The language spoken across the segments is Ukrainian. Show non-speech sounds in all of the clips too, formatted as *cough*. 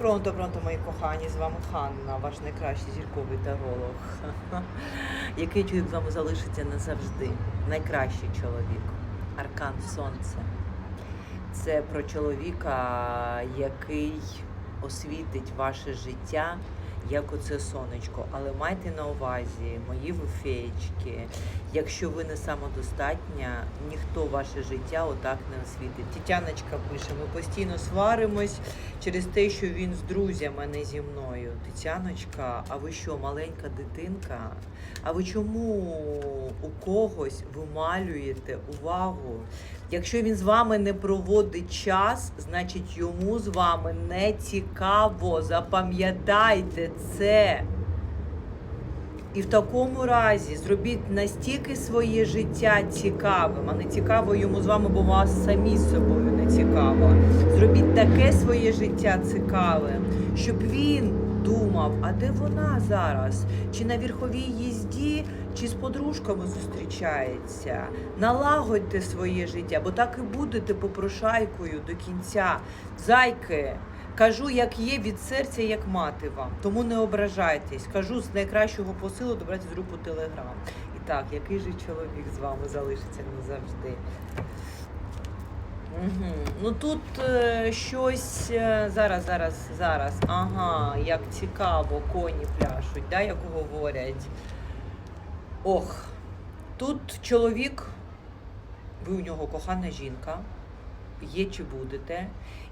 Пронто, пронто, мої кохані, з вами Ханна, ваш найкращий зірковий таролог. *laughs* Який чоловік з вами залишиться назавжди? Найкращий чоловік. Аркан Сонце. Це про чоловіка, який освітить ваше життя, як оце сонечко. Але майте на увазі, мої ви феєчки, якщо ви не самодостатня, ніхто ваше життя отак не освітить. Тетяночка пише, ми постійно сваримось через те, що він з друзями, не зі мною. Тетяночка, а ви що, маленька дитинка? А ви чому у когось вималюєте увагу? Якщо він з вами не проводить час, значить йому з вами не цікаво. Запам'ятайте це. І в такому разі зробіть настільки своє життя цікавим, а не цікаво йому з вами, бо вас самі з собою не цікаво. Зробіть таке своє життя цікавим, щоб він думав, а де вона зараз? Чи на верховій їзді, чи з подружками зустрічається. Налагодьте своє життя, бо так і будете попрошайкою до кінця. Зайки. Кажу, як є від серця, як мати вам. Тому не ображайтесь. Кажу з найкращого посилу добрати з групу Телеграм. І так, який же чоловік з вами залишиться назавжди? Угу. Ну тут е, щось е, зараз, зараз, зараз. Ага, як цікаво, коні пляшуть, да, як говорять. Ох, тут чоловік, ви у нього кохана жінка, є чи будете.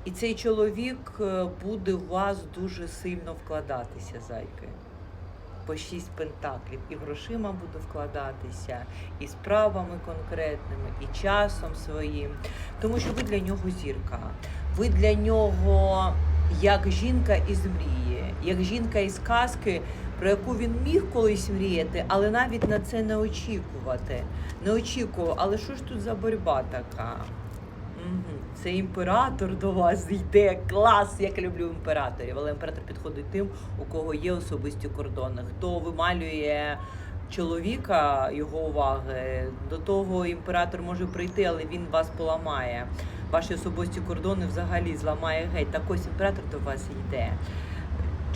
І цей чоловік е, буде в вас дуже сильно вкладатися, зайки. По шість пентаклів. І грошима буде вкладатися, і справами конкретними, і часом своїм. Тому що ви для нього зірка. Ви для нього як жінка із мрії, як жінка із казки, про яку він міг колись мріяти, але навіть на це не очікувати. Не очікував, але що ж тут за боротьба така? Це імператор до вас йде. Клас! Як люблю імператорів. Але імператор підходить тим, у кого є особисті кордони. Хто вималює чоловіка його уваги, до того імператор може прийти, але він вас поламає. Ваші особисті кордони взагалі зламає геть. Так ось імператор до вас йде.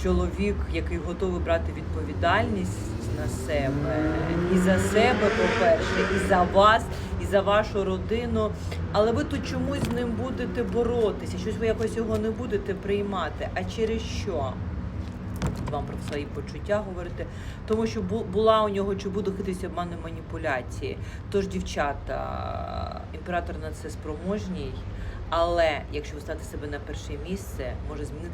Чоловік, який готовий брати відповідальність на себе і за себе, по-перше, і за вас, і за вашу родину. Але ви тут чомусь з ним будете боротися, щось ви якось його не будете приймати. А через що? Вам про свої почуття говорити, тому що бу- була у нього чи буде хитися обману маніпуляції. Тож, дівчата, імператор на це спроможній, але якщо ви ставите себе на перше місце, може змінити.